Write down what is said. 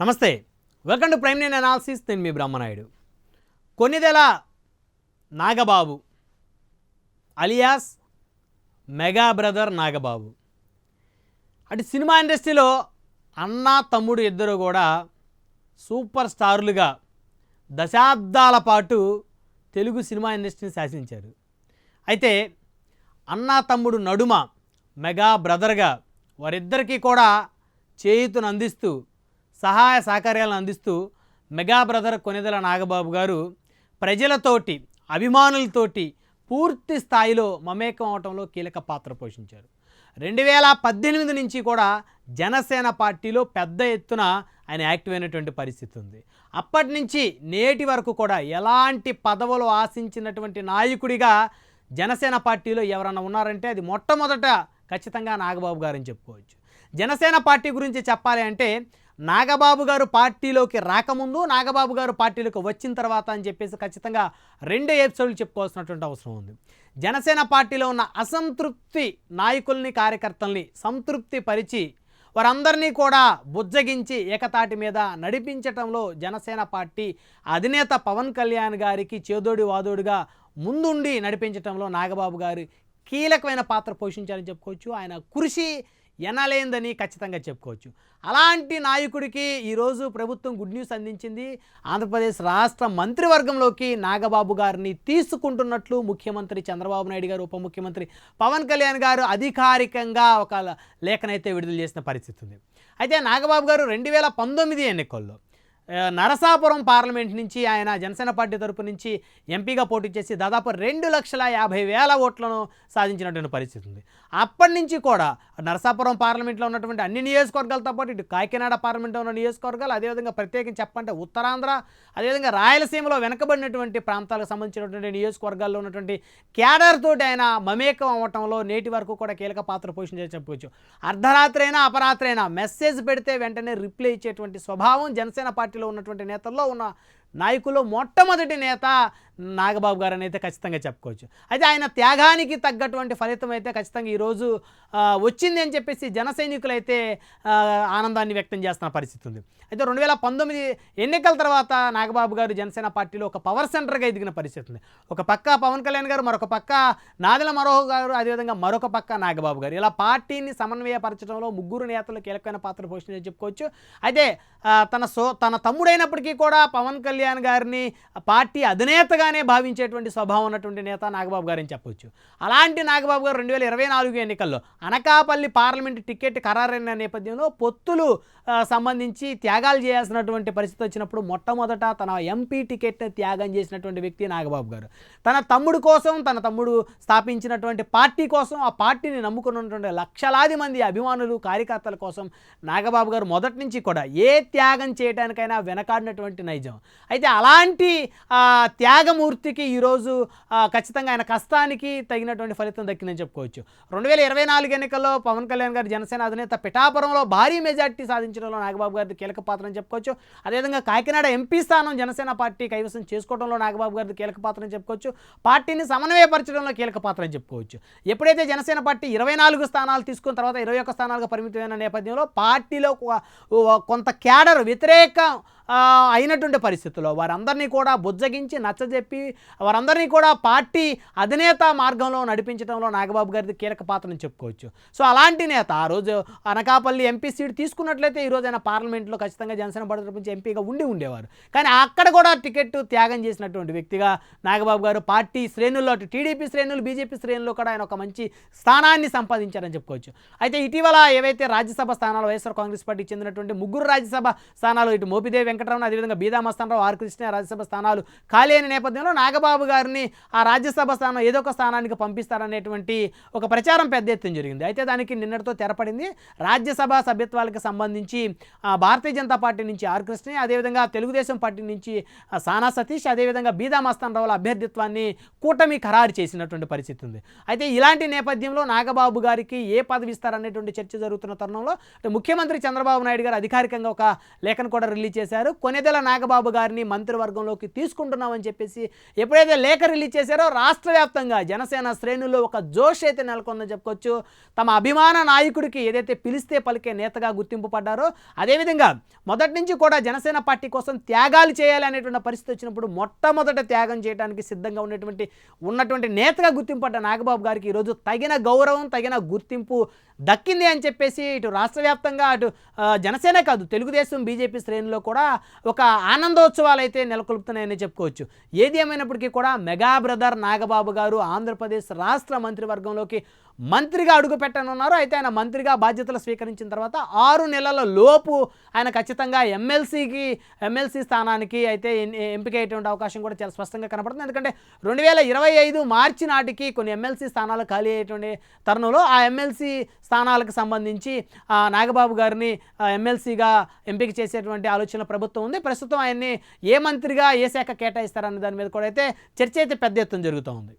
నమస్తే. Welcome to prime నేను analysis నేను మీ Brahmanayudu. Konidela Nagababu alias mega brother Nagababu. అటు సినిమా ఇండస్ట్రీలో అన్న తమ్ముడు ఇద్దరు కూడా సూపర్ స్టార్లుగా దశాబ్దాల పాటు తెలుగు సినిమా ఇండస్ట్రీని శాసించారు. అయితే అన్న తమ్ముడు నడుమ మెగా బ్రదర్గా వారిద్దరికీ కూడా చేయుతును అందిస్తూ సహాయ సహకార్యాలను అందిస్తూ మెగా బ్రదర్ కొనిదల నాగబాబు గారు ప్రజలతోటి అభిమానులతోటి పూర్తి స్థాయిలో మమేకం అవటంలో కీలక పాత్ర పోషించారు. రెండు వేల పద్దెనిమిది నుంచి కూడా జనసేన పార్టీలో పెద్ద ఎత్తున ఆయన యాక్టివ్ అయినటువంటి పరిస్థితి ఉంది. అప్పటి నుంచి నేటి వరకు కూడా ఎలాంటి పదవులు ఆశించినటువంటి నాయకుడిగా జనసేన పార్టీలో ఎవరన్నా ఉన్నారంటే అది మొట్టమొదట ఖచ్చితంగా నాగబాబు గారని చెప్పుకోవచ్చు. జనసేన పార్టీ గురించి చెప్పాలి అంటే నాగబాబు గారు పార్టీలోకి రాకముందు నాగబాబు గారు పార్టీలోకి వచ్చిన తర్వాత అని చెప్పేసి ఖచ్చితంగా రెండు ఎపిసోడ్లు చెప్పుకోవాల్సినటువంటి అవసరం ఉంది. జనసేన పార్టీలో ఉన్న అసంతృప్తి నాయకుల్ని కార్యకర్తల్ని సంతృప్తి పరిచి వారందరినీ కూడా బుజ్జగించి ఏకతాటి మీద నడిపించటంలో జనసేన పార్టీ అధినేత పవన్ కళ్యాణ్ గారికి చేదోడి వాదోడిగా ముందుండి నడిపించటంలో నాగబాబు గారు కీలకమైన పాత్ర పోషించారని చెప్పుకోవచ్చు. ఆయన కృషి ఎనలేందని ఖచ్చితంగా చెప్పుకోవచ్చు. అలాంటి నాయకుడికి ఈరోజు ప్రభుత్వం గుడ్ న్యూస్ అందించింది. ఆంధ్రప్రదేశ్ రాష్ట్ర మంత్రివర్గంలోకి నాగబాబు గారిని తీసుకుంటున్నట్లు ముఖ్యమంత్రి చంద్రబాబు నాయుడు గారు ఉప ముఖ్యమంత్రి పవన్ కళ్యాణ్ గారు అధికారికంగా ఒక లేఖనైతే విడుదల చేసిన పరిస్థితి ఉంది. అయితే నాగబాబు గారు రెండు వేల పంతొమ్మిది ఎన్నికల్లో నరసాపురం పార్లమెంట్ నుంచి ఆయన జనసేన పార్టీ తరపు నుంచి ఎంపీగా పోటీ చేసి దాదాపు రెండు లక్షల యాభై వేల ఓట్లను సాధించినటువంటి పరిస్థితి ఉంది. అప్పటి నుంచి కూడా నరసాపురం పార్లమెంట్లో ఉన్నటువంటి అన్ని నియోజకవర్గాలతో పాటు ఇటు కాకినాడ పార్లమెంట్లో ఉన్న నియోజకవర్గాలు అదేవిధంగా ప్రత్యేకించి చెప్పంటే ఉత్తరాంధ్ర అదేవిధంగా రాయలసీమలో వెనకబడినటువంటి ప్రాంతాలకు సంబంధించినటువంటి నియోజకవర్గాల్లో ఉన్నటువంటి క్యాడర్ తోటి ఆయన మమేకం అవ్వటంలో నేటి వరకు కూడా కీలక పాత్ర పోషించే చెప్పవచ్చు అర్ధరాత్రి అయినా అపరాత్రి అయినా మెసేజ్ పెడితే వెంటనే రిప్లై ఇచ్చేటువంటి స్వభావం జనసేన పార్టీ పార్టీలో ఉన్నటువంటి నేతల్లో ఉన్న నాయకులు మొట్టమొదటి నేత నాగబాబు గారు అని అయితే ఖచ్చితంగా చెప్పుకోవచ్చు. అయితే ఆయన త్యాగానికి తగ్గటువంటి ఫలితం అయితే ఖచ్చితంగా ఈరోజు వచ్చింది అని చెప్పేసి జన సైనికులైతే ఆనందాన్ని వ్యక్తం చేస్తున్న పరిస్థితి ఉంది. అయితే రెండు వేల పంతొమ్మిది ఎన్నికల తర్వాత నాగబాబు గారు జనసేన పార్టీలో ఒక పవర్ సెంటర్గా ఎదిగిన పరిస్థితి ఉంది. ఒక పక్క పవన్ కళ్యాణ్ గారు మరొక పక్క నాదెల మరోహ గారు అదేవిధంగా మరొక పక్క నాగబాబు గారు. ఇలా పార్టీని సమన్వయపరచడంలో ముగ్గురు నేతలు కీలకమైన పాత్ర పోషించని చెప్పుకోవచ్చు. అయితే తన సో తన తమ్ముడైనప్పటికీ కూడా పవన్ కళ్యాణ్ గారిని పార్టీ అధినేతగా అధినేతగానే భావించేటువంటి స్వభావం ఉన్నటువంటి నేత నాగబాబు గారని చెప్పొచ్చు. అలాంటి నాగబాబు గారు రెండు వేల ఇరవై నాలుగు ఎన్నికల్లో అనకాపల్లి పార్లమెంట్ టికెట్ ఖరారైన నేపథ్యంలో పొత్తులు సంబంధించి త్యాగాలు చేయాల్సినటువంటి పరిస్థితి వచ్చినప్పుడు మొట్టమొదట తన ఎంపీ టికెట్ త్యాగం చేసినటువంటి వ్యక్తి నాగబాబు గారు. తన తమ్ముడు కోసం తన తమ్ముడు స్థాపించినటువంటి పార్టీ కోసం ఆ పార్టీని నమ్ముకున్నటువంటి లక్షలాది మంది అభిమానులు కార్యకర్తల కోసం నాగబాబు గారు మొదటి నుంచి కూడా ఏ త్యాగం చేయడానికైనా వెనకాడినటువంటి నైజం. అయితే అలాంటి త్యాగం త్యాగమూర్తికి ఈరోజు ఖచ్చితంగా ఆయన కష్టానికి తగినటువంటి ఫలితం దక్కిందని చెప్పుకోవచ్చు. రెండు వేల ఇరవై నాలుగు ఎన్నికల్లో పవన్ కళ్యాణ్ గారు జనసేన అధినేత పిఠాపురంలో భారీ మెజార్టీ సాధించడంలో నాగబాబు గారిది కీలక పాత్ర అని చెప్పుకోవచ్చు. అదేవిధంగా కాకినాడ ఎంపీ స్థానం జనసేన పార్టీ కైవసం చేసుకోవడంలో నాగబాబు గారిది కీలక పాత్ర అని చెప్పుకోవచ్చు. పార్టీని సమన్వయపరచడంలో కీలక పాత్ర అని చెప్పుకోవచ్చు. ఎప్పుడైతే జనసేన పార్టీ ఇరవై నాలుగు స్థానాలు తీసుకున్న తర్వాత ఇరవై ఒక్క స్థానాలకు పరిమితమైన నేపథ్యంలో పార్టీలో కొంత క్యాడర్ వ్యతిరేక అయినటువంటి పరిస్థితుల్లో వారందరినీ కూడా బుజ్జగించి నచ్చజెప్పి వారందరినీ కూడా పార్టీ అధినేత మార్గంలో నడిపించడంలో నాగబాబు గారిది కీలక పాత్రని చెప్పుకోవచ్చు. సో అలాంటి నేత ఆ రోజు అనకాపల్లి ఎంపీ సీట్ తీసుకున్నట్లయితే ఈరోజు ఆయన పార్లమెంట్లో ఖచ్చితంగా జనసేన పార్టీ నుంచి ఎంపీగా ఉండి ఉండేవారు. కానీ అక్కడ కూడా టికెట్ త్యాగం చేసినటువంటి వ్యక్తిగా నాగబాబు గారు పార్టీ శ్రేణుల్లో అటు టీడీపీ శ్రేణులు బీజేపీ శ్రేణుల్లో కూడా ఆయన ఒక మంచి స్థానాన్ని సంపాదించారని చెప్పుకోవచ్చు. అయితే ఇటీవల ఏవైతే రాజ్యసభ స్థానాలు వైఎస్ఆర్ కాంగ్రెస్ పార్టీకి చెందినటువంటి ముగ్గురు రాజ్యసభ స్థానాలు ఇటు మోపిదేవి వెంకటరమణ అదేవిధంగా బీదా మస్తానరావు ఆర్ కృష్ణ రాజ్యసభ స్థానాలు ఖాళీ అయిన నేపథ్యంలో నాగబాబు గారిని ఆ రాజ్యసభ స్థానం ఏదో ఒక స్థానానికి పంపిస్తారనేటువంటి ఒక ప్రచారం పెద్ద ఎత్తున జరిగింది. అయితే దానికి నిన్నటితో తెరపడింది. రాజ్యసభ సభ్యత్వాలకు సంబంధించి భారతీయ జనతా పార్టీ నుంచి ఆర్ కృష్ణ అదేవిధంగా తెలుగుదేశం పార్టీ నుంచి సానా సతీష్ అదేవిధంగా బీదా మస్తాన్ రావుల అభ్యర్థిత్వాన్ని కూటమి ఖరారు చేసినటువంటి పరిస్థితి ఉంది. అయితే ఇలాంటి నేపథ్యంలో నాగబాబు గారికి ఏ పదవి ఇస్తారనేటువంటి చర్చ జరుగుతున్న తరుణంలో ముఖ్యమంత్రి చంద్రబాబు నాయుడు గారు అధికారికంగా ఒక లేఖను కూడా రిలీజ్ చేశారు. గారు కొనెదెల నాగబాబు గారిని మంత్రివర్గంలోకి తీసుకుంటున్నామని చెప్పేసి ఎప్పుడైతే లేఖ రిలీజ్ చేశారో రాష్ట్ర వ్యాప్తంగా జనసేన శ్రేణుల్లో ఒక జోష్ అయితే నెలకొందని చెప్పుకోవచ్చు. తమ అభిమాన నాయకుడికి ఏదైతే పిలిస్తే పలికే నేతగా గుర్తింపు పడ్డారో అదేవిధంగా మొదటి నుంచి కూడా జనసేన పార్టీ కోసం త్యాగాలు చేయాలి అనేటువంటి పరిస్థితి వచ్చినప్పుడు మొట్టమొదట త్యాగం చేయడానికి సిద్ధంగా ఉన్నటువంటి ఉన్నటువంటి నేతగా గుర్తింపు పడ్డ నాగబాబు గారికి ఈరోజు తగిన గౌరవం తగిన గుర్తింపు దక్కింది అని చెప్పేసి ఇటు రాష్ట్ర వ్యాప్తంగా అటు జనసేన కాదు తెలుగుదేశం బీజేపీ శ్రేణిలో కూడా ఒక ఆనందోత్సవాలు అయితే నెలకొల్పుతున్నాయని చెప్పుకోవచ్చు. ఏది ఏమైనప్పటికీ కూడా మెగా బ్రదర్ నాగబాబు గారు ఆంధ్రప్రదేశ్ రాష్ట్ర మంత్రివర్గంలోకి మంత్రిగా అడుగు పెట్టనున్నారు. అయితే ఆయన మంత్రిగా బాధ్యతలు స్వీకరించిన తర్వాత ఆరు నెలల లోపు ఆయన ఖచ్చితంగా ఎమ్మెల్సీకి ఎమ్మెల్సీ స్థానానికి అయితే ఎంపిక అయ్యేటువంటి అవకాశం కూడా చాలా స్పష్టంగా కనపడుతుంది. ఎందుకంటే రెండు వేల ఇరవై ఐదు మార్చి నాటికి కొన్ని ఎమ్మెల్సీ స్థానాలు ఖాళీ అయ్యేటువంటి తరుణంలో ఆ ఎమ్మెల్సీ స్థానాలకు సంబంధించి ఆ, నాగబాబు గారిని ఎమ్మెల్సీగా ఎంపిక చేసేటువంటి ఆలోచన ప్రభుత్వం ఉంది. ప్రస్తుతం ఆయన్ని ఏ మంత్రిగా ఏ శాఖ కేటాయిస్తారన్న దాని మీద కూడా అయితే చర్చ అయితే పెద్ద ఎత్తున జరుగుతూ ఉంది